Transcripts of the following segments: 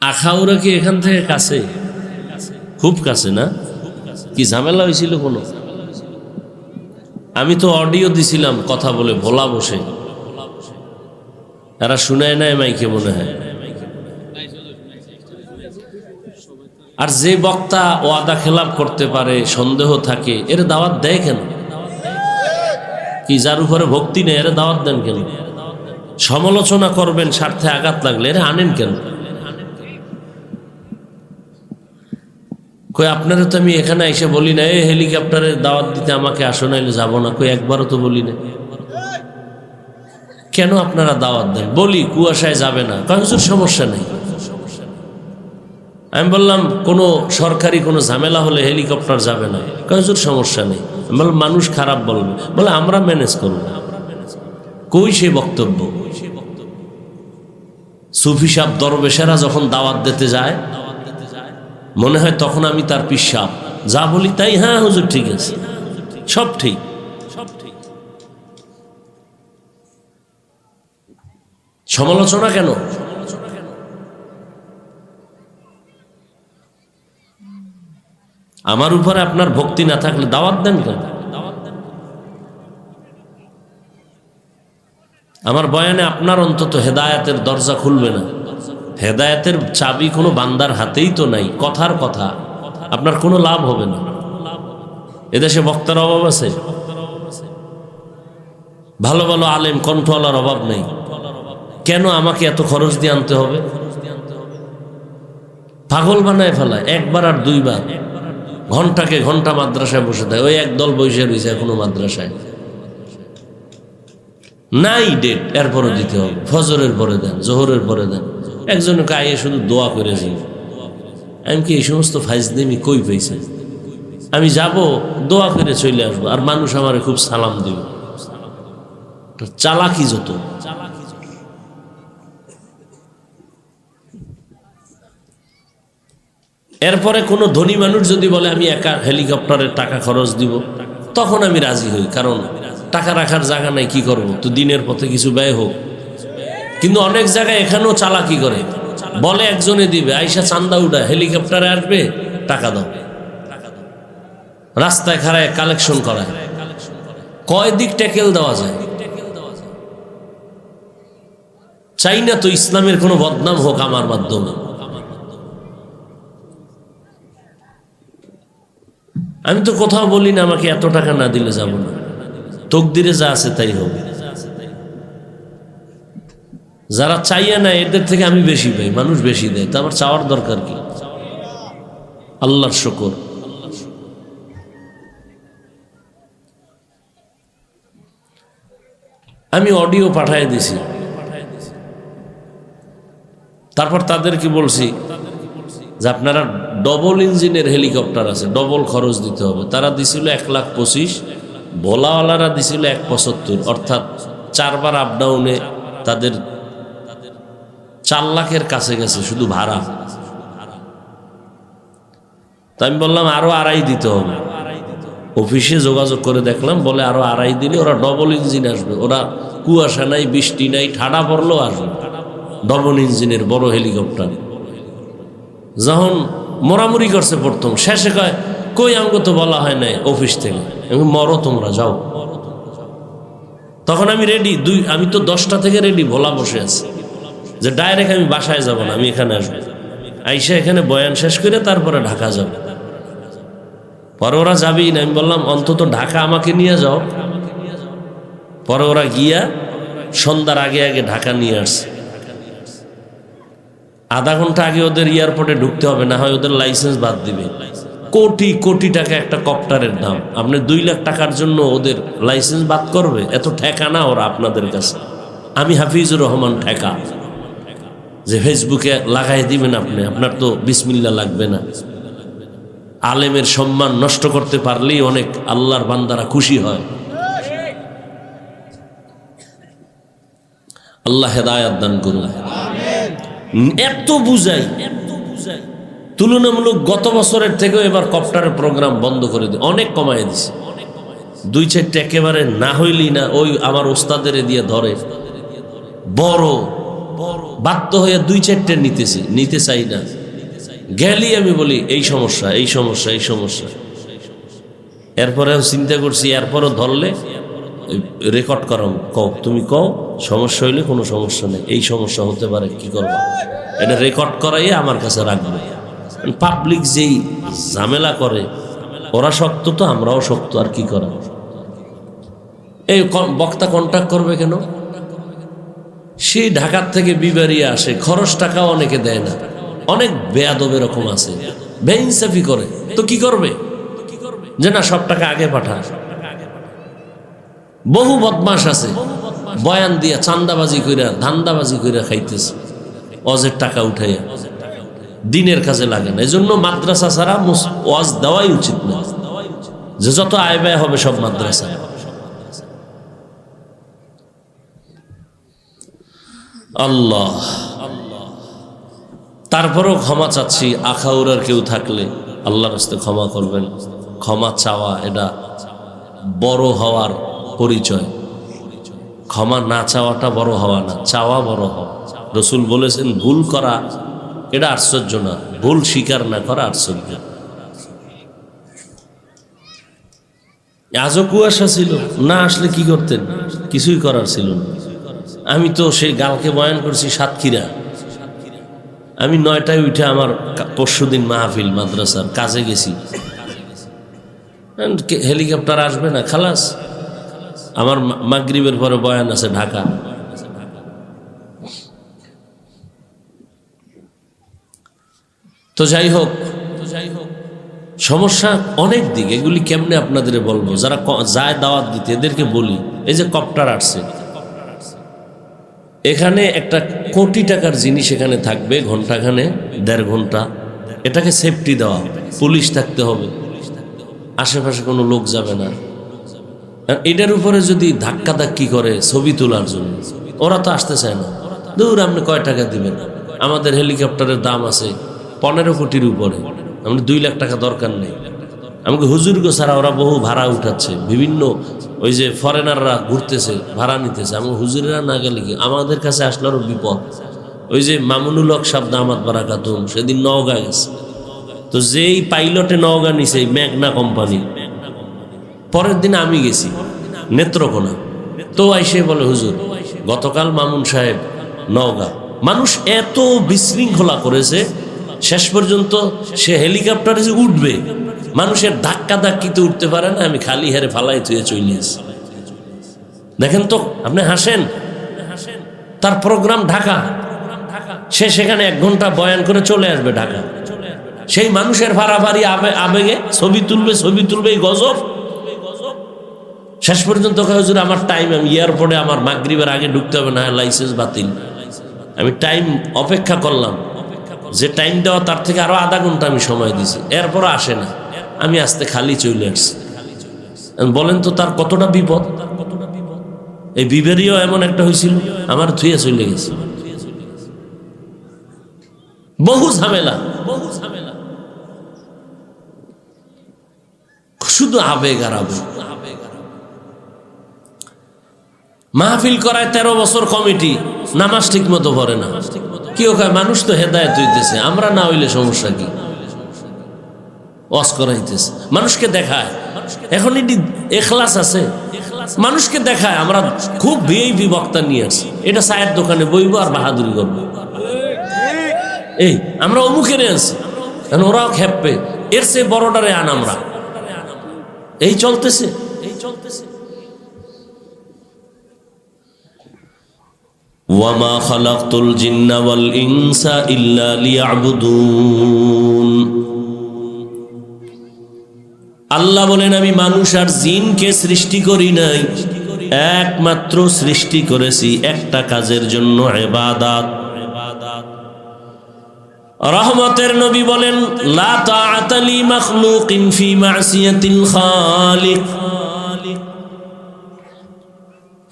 আখাউড়া কি এখান থেকে কাছে? খুব কাছে না? কি ঝামেলা হয়েছিল কোনো? আমি তো অডিও দিছিলাম কথা বলে, ভোলা বসে। এরা শুনায় নাই মাইকে মনে হয়। আর যে বক্তা ওয়াদা খেলাপ করতে পারে, সন্দেহ থাকে, এর দাওয়াত দেয় কেন? কি যার উপরে ভক্তি নেই, এর দাওয়াত দেন কেন? সমালোচনা করবেন, স্বার্থে আঘাত লাগলে, এর আনেন কেন? কই, আপনারা তো আমি এখানে এসে বলি না এই হেলিকপ্টারের দাওয়াত দিতে আমাকে আসো, নাইলে যাব না। কই, একবারও তো বলি না। কেন আপনারা দাওয়াত দেন? বলি, কুয়াশায় যাবে না। কনসুর সমস্যা নেই। আমি বললাম, কোনো সরকারি কোনো ঝামেলা হলে হেলিকপ্টার যাবে না। কনসুর সমস্যা নেই। আমি বললাম, মানুষ খারাপ বলবে। বলে, আমরা ম্যানেজ করব কই সে বক্তব্য? সুফি সাহ দরবেশেরা যখন দাওয়াত দিতে যায় মনে হয় তখন আমি তার পিসাব। যা বলি তাই হ্যাঁ হুজুর, ঠিক আছে। সব ঠিক। সমালোচনা কেন? আমার উপরে আপনার ভক্তি না থাকলে দাওয়াত দেন কেন? আমার বয়ানে আপনার অন্তত হেদায়াতের দরজা খুলবে না। হেদায়াতের চাবি কোনো বান্দার হাতেই তো নাই, কথার কথা। আপনার কোনো লাভ হবে না। এদেশে বক্তার অভাব আছে? ভালো ভালো আলেম, কণ্ঠওয়ালার অভাব নেই। কেন আমাকে এত খরচ দিয়ে আনতে হবে? পাগল বানায় ফেলায়, একবার আর দুইবার। ঘন্টাকে ঘণ্টা মাদ্রাসায় বসে দেয় ওই একদল বসে রয়েছে এখনও মাদ্রাসায়। নাই ডেট এরপরও দিতে হবে। ফজরের পরে দেন, জোহরের পরে দেন। একজনকে আইয়ে শুধু দোয়া করে যাই। আমি কি এই সমস্ত ফাইজদেমি কই পেয়েছে আমি যাব, দোয়া করে চলে আসব, আর মানুষ আমার খুব সালাম দিব। চালাকি যত। এরপরে কোনো ধনী মানুষ যদি বলে, আমি একা হেলিকপ্টারে টাকা খরচ দিব, তখন আমি রাজি হই, কারণ টাকা রাখার জায়গা নাই, কি করব? তো দিনের পথে কিছু ব্যয় হোক। কিন্তু অনেক জায়গায় এখানেও চালাকি করে। বলে একজনে দিবে, আইসা চান্দা উঠা হেলিকপ্টারে আসবে, টাকা দাও। রাস্তায় খাড়ায় কালেকশন করায়। কয় দিক ট্যাকেল দেওয়া যায়? চাই না তো ইসলামের কোনো বদনাম হোক আমার মাধ্যমে। আমি তো কোথাও বলি না আমাকে এত টাকা না দিলে যাব না। তকদিরে যা আছে তাই হবে। যারা চাইয়ে না এদের থেকে আমি বেশি পাই, মানুষ বেশি দেয়। তো আমার চাওয়ার দরকার কি? আল্লাহর শকর। আমি অডিও পাঠাই দিছি। তারপর তাদেরকে বলছি যে আপনারা ডবল ইঞ্জিনের হেলিকপ্টার আছে, ডবল খরচ দিতে হবে। তারা দিছিল এক লাখ পঁচিশ, ভোলাওয়ালারা দিছিল এক পঁচাত্তর, অর্থাৎ চারবার আপ ডাউনে তাদের চার লাখের কাছে গেছে, শুধু ভাড়া। তা আমি বললাম, আরও আড়াই দিতে হবে। অফিসে যোগাযোগ করে দেখলাম, বলে আরও আড়াই দিলে ওরা ডবল ইঞ্জিন আসবে। ওরা কুয়াশা নাই, বৃষ্টি নাই, ঠাডা পড়লেও আসবে। ডবল ইঞ্জিনের বড় হেলিকপ্টার যখন মরামরি করছে প্রথম, শেষে কয়, কই আমাকে তো বলা হয় নাই অফিস থেকে? আমি মরো তোমরা, যাও। তখন আমি রেডি দুই, আমি তো দশটা থেকে রেডি ভোলা বসে আছি। যে ডাইরেক্ট আমি বাসায় যাব না, আমি এখানে আসব। আইসা এখানে বয়ান শেষ করে তারপরে ঢাকা যাব। পরে ওরা যাবেই না, আমি বললাম, অন্তত ঢাকা আমাকে নিয়ে যাও। পরে ওরা গিয়া সন্ধ্যার আগে আগে ঢাকা নিয়ে আসছে। আধা ঘণ্টা আগে ওদের এয়ারপোর্টে ঢুকতে হবে, না হয় ওদের লাইসেন্স বাদ দিবে। কোটি কোটি টাকা একটা কপ্টারের দাম। আপনি দুই লাখ টাকার জন্য ওদের লাইসেন্স বাদ করবে, এত ঠেকা না ওরা আপনাদের কাছে। আমি হাফিজুর রহমান ঠেকা। যে ফেসবুকে লাগাই দিবেন আপনি, আপনার তো বিসমিল্লা লাগবে না। আলেমের সম্মান নষ্ট করতে পারলেই অনেক আল্লাহর বান্দারা খুশি হয়। আল্লাহ হেদায়াত দান করুন। এত বুঝাই। তুলনামূলক গত বছরের থেকেও এবার কপ্টারের প্রোগ্রাম বন্ধ করে দিই অনেক কমাই দিছে। দুই চারটে একেবারে না হইলি না ওই আমার ওস্তাদের দিয়ে ধরে। বড় বাধ্য হয়ে দুই চারটে নিতেছি, নিতে চাই না। গেলি আমি বলি, এই সমস্যা এই সমস্যা এই সমস্যা। এরপরে আমি চিন্তা করছি, এরপরও ধরলে, রেকর্ড করো, কও, তুমি কও, সমস্যা হইলে কোনো সমস্যা নেই, এই সমস্যা হতে পারে, কি করব? এটা রেকর্ড করাই আমার কাছে রাখবে। পাবলিক যেই ঝামেলা করে, ওরা শক্ত তো, আমরাও শক্ত, আর কি করা? এই বক্তা কন্ট্যাক্ট করবে কেন? সেই ঢাকার থেকে বিবারিয়ে আসে, খরচ টাকা অনেকে দেয় না। অনেক বেয়াদব এরকম আছে। বেইনসাফি করে। তো কি করবে? যে না, সব টাকা আগে পাঠা বহু বদমাস আছে। বয়ান দিয়া চান্দাবাজি কইরা, ধান্দাবাজি কইরা খাইতেছে। অজের টাকা উঠাইয়া। দিনের কাজে লাগে না। এই জন্য মাদ্রাসা ছাড়া ওয়াজ দেওয়াই উচিত না। যে যত আয় ব্যয় হবে সব মাদ্রাসা আল্লাহ। তারপরেও ক্ষমা চাচ্ছি আখাউরার কেউ থাকলে আল্লাহর রাস্তে ক্ষমা করবেন। ক্ষমা চাওয়া এটা বড় হওয়ার পরিচয়। ক্ষমা না চাওয়াটা বড় হওয়া না, চাওয়া বড় হওয়া। রসুল বলেছেন, ভুল করা এটা আশ্চর্য না, ভুল স্বীকার না করা আশ্চর্য। আজও কুয়াশা ছিল, না আসলে কি করতেন? কিছুই করার ছিল না। আমি তো সেই গালকে বয়ান করছি সাতক্ষীরা। আমি নয়টায় উঠে আমার পরশু দিন মাহফিল, মাদ্রাসার কাজে গেছি। হেলিকপ্টার আসবে না, খালাস। আমার মাগরিবের পরে বয়ান আছে ঢাকা। তো যাই হোক যাই হোক সমস্যা অনেক দিক। এগুলি কেমনে আপনাদের বলব? যারা যায় দাওয়াত দিতে, এদেরকে বলি। এই যে কপ্টার আসছে। এখানে একটা কোটি টাকার জিনিস এখানে থাকবে ঘন্টাখানে দেড় ঘণ্টা এটাকে সেফটি দেওয়া পুলিশ থাকতে হবে। আশেপাশে কোনো লোক যাবে না। এটার উপরে যদি ধাক্কা ধাক্কি করে ছবি তোলার জন্য, ওরা তো আসতে চায় না। দূর আপনি কয় টাকা দিবেন? আমাদের হেলিকপ্টারের দাম আছে পনেরো কোটির উপরে। আপনি দুই লাখ টাকা দরকার নেই। আমাকে হুজুরগো ছাড়া ওরা বহু ভাড়া উঠাচ্ছে। বিভিন্ন ওই যে ফরেনাররা ঘুরতেছে, ভাড়া নিতেছে। আমি হুজুরেরা না গেলে কি? আমাদের কাছে আসলে আরও বিপদ। ওই যে মামুনুল হক সাবদা আমাদ বারাকাতুম, সেদিন নওগাঁ গেছে। তো যেই পাইলটে নওগাঁ নিছে ম্যাগনা কোম্পানি পরের দিন আমি গেছি, নেত্রকোনা। তো আইসে বলে, হুজুর, গতকাল মামুন সাহেব নওগাঁ। মানুষ এত বিশৃঙ্খলা করেছে, শেষ পর্যন্ত সে হেলিকপ্টারে যে উঠবে মানুষের ধাক্কা ধাক্কিতে উঠতে পারে না, আমি খালি হারে ফালাই থুয়ে চলে দেখেন তো, আপনি হাসেন? তার প্রোগ্রাম ঢাকা। সে সেখানে এক ঘণ্টা বয়ান করে চলে আসবে ঢাকা। সেই মানুষের ভাড়াভাড়ি আবে আবেগে ছবি তুলবে ছবি তুলবে, এই গজব। শেষ পর্যন্ত আমার টাইম আমি এয়ারপোর্টে আমার মাগরিবের আগে ঢুকতে হবে, না লাইসেন্স বাতিল। আমি টাইম অপেক্ষা করলাম। যে টাইম দেওয়া, তার থেকে আরও আধা ঘণ্টা আমি সময় দিছি এরপর আসে না। আমি আসতে খালি চলে আসছি। বলেন তো তার কতটা বিপদ? এই বিবেরিও এমন একটা হয়েছিল, আমার ধুয়ে চলে গেছে। বহু ঝামেলা। বহু ঝামেলা শুধু আবেগ আর আবেগ। মাহফিল করায় তেরো বছর কমিটি, নামাজ ঠিক মতো পড়ে না। কেউ কয়, মানুষ তো হেদায়ত হইতেছে, আমরা না হইলে সমস্যা কি? ওয়াজ করাইতেছে। মানুষকে দেখায়। এখন এটি এখলাস আছে। মানুষকে দেখায়। আমরা খুব ভিআইপি বক্তা নিয়ে আসছি এটা চায়ের দোকানে বইব আর বাহাদুরি করব। এই, আমরা অমুকের আছি। কারণ ওরাও খেপবে এর সে বড়টারে আন আমরা। এই চলতেছে এই চলতেছে। ওয়ামা খালাকতুল জিন্না ওয়াল ইনসা ইল্লা লিয়াবুদুন। আল্লাহ বলেন, আমি মানুষ আর জিনকে সৃষ্টি করি নাই। একমাত্র সৃষ্টি করেছি একটা কাজের জন্য এবাদাত। রহমতের নবী বলেন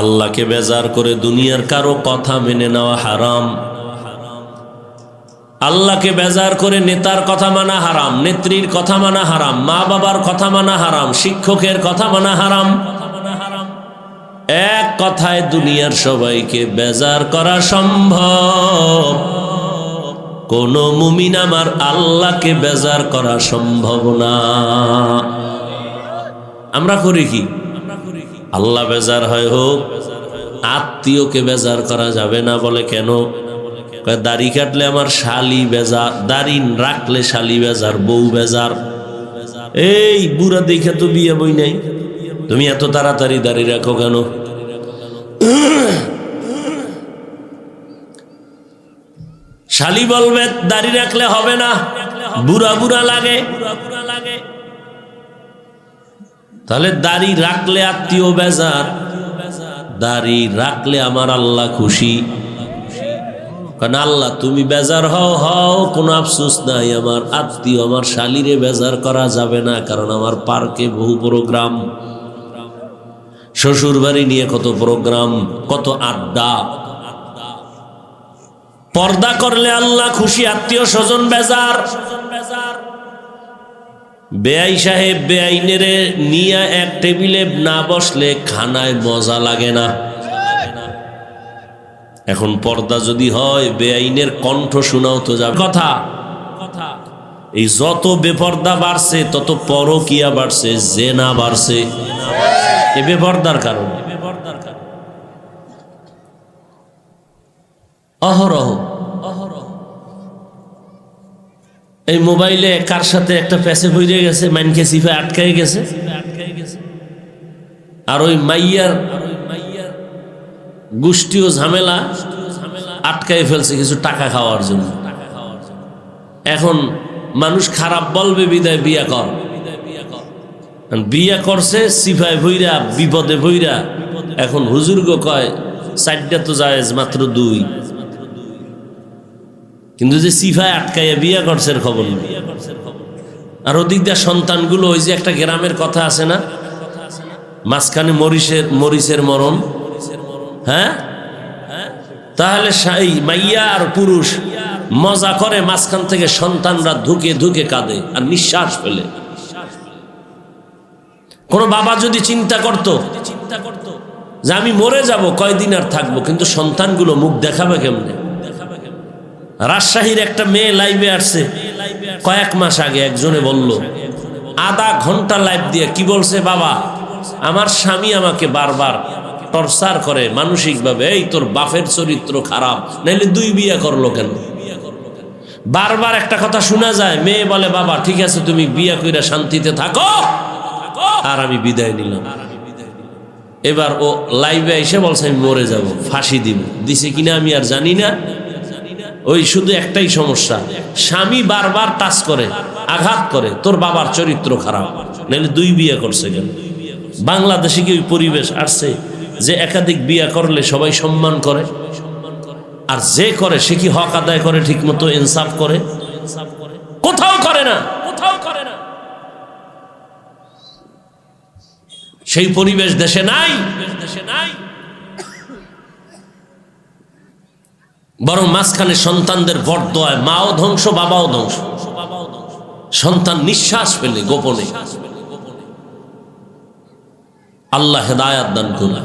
আল্লাহকে বেজার করে দুনিয়ার কারও কথা মেনে নেওয়া হারাম। আল্লাহকে বেজার করে নেতার কথা মানা হারাম, নেত্রীর কথা মানা হারাম, মা বাবার কথা মানা হারাম, শিক্ষকের কথা মানা হারাম। এক কথায় দুনিয়ার সবাইকে বেজার করা সম্ভব। কোন মুমিন আমার আল্লাহকে বেজার করা সম্ভব না। আমরা করি কি? আল্লাহ বেজার হয় হোক, আত্মীয়কে বেজার করা যাবে না বলে কেন? দাড়ি কাটলে আমার শালি বেজার, দাড়ি রাখলে শালি বেজার, বউ বেজার। এই বুড়া দেখে তো বিয়ে বই নাই। তুমি এত তাড়াতাড়ি দাড়ি রাখো কেন? শালি বলবে, দাড়ি রাখলে হবে না, বুড়া বুড়া লাগে। তাহলে দাড়ি রাখলে আত্মীয় বেজার, দাড়ি রাখলে আমার আল্লাহ খুশি। কারণ আল্লাহ, তুমি বেজার হও হও, কোনো আফসোস নাই। আমার আত্মীয়, আমার শালিরে বেজার করা যাবে না, কারণ আমার পার্কে বহু প্রোগ্রাম। শ্বশুর বাড়ি নিয়ে কত প্রোগ্রাম, কত আড্ডা। পর্দা করলে আল্লাহ খুশি, আত্মীয় স্বজন বেজার। বেআই সাহেব, বেআইনের নিয়ে এক টেবিলে না বসলে খানায় মজা লাগে না। এখন পর্দা যদি হয় বেআইনের কণ্ঠ শোনাও তো যাবে। কথা। কথা। এই যত বেপর্দা বাড়ছে তত পরকিয়া বাড়ছে জেনা বাড়ছে। এ বেপর্দার কারণ। অহরহ। অহরহ এই মোবাইলে কার সাথে একটা প্যাসে হয়ে গেছে মাইনকে সিফে আটকাই গেছে। আর ওই মাইয়ার গোষ্ঠীও ঝামেলা আটকাই ফেলছে কিছু টাকা খাওয়ার জন্য। এখন মানুষ খারাপ বলবে, বিদায় বিয়া কর। বিয়া করছে সিফায় ভইরা বিপদে ভইরা এখন হুজুর্গ কয়, চারটা তো যায় মাত্র দুই। কিন্তু যে সিফায় আটকাইয়া বিয়া করছে খবর আর ওদিক দিয়ে সন্তানগুলো, ওই যে একটা গ্রামের কথা আছে না? মাঝখানে মরিচের মরিচের মরণ। হ্যাঁ? তাহলে সাই মাইয়া আর পুরুষ মজা করে মাঝখান থেকে সন্তানরা ধুকে ধুকে কাঁদে আর নিঃশ্বাস ফেলে। কোন বাবা যদি চিন্তা করত চিন্তা করত যে আমি মরে যাব, কয়দিন আর থাকব, কিন্তু সন্তানগুলো মুখ দেখাবে কেমনে? রাজশাহীর একটা মেয়ে লাইভে আসছে, কয়েক মাস আগে একজনে বলল, আধা ঘণ্টা লাইভ দিয়ে কি বলছে বাবা? আমার স্বামী আমাকে বারবার টর্চার করে মানসিকভাবে, এই তোর বাপের চরিত্র খারাপ, নাইলে দুই বিয়ে করল কেন? বারবার একটা কথা শোনা যায়, মেয়ে বলে, বাবা, ঠিক আছে, তুমি বিয়ে কইরা শান্তিতে থাকো। আর আমি বিদায় নিলাম। এবার ও লাইভে এসে বলছে, আমি মরে যাব, ফাঁসি দিব। দিছে কিনা আমি আর জানি না। ওই শুধু একটাই সমস্যা, স্বামী বারবার টাচ করে, আঘাত করে, তোর বাবার চরিত্র খারাপ নাহলে দুই বিয়ে করছে কেন? বাংলাদেশে কি ওই পরিবেশ আসছে? যে একাধিক বিয়ে করলে সবাই সম্মান করে, আর যে করে সে কি হক আদায় করে ঠিক মতো ইনসাফ করে? কোথাও করে না। কোথাও করে না সেই পরিবেশ দেশে নাই। দেশে নাই বরং মাঝখানে সন্তানদের বরদোয়ায় মাও ধ্বংস, বাবাও ধ্বংস। সন্তান নিঃশ্বাস পেলে গোপনে। আল্লাহ হেদায়াত দান করুন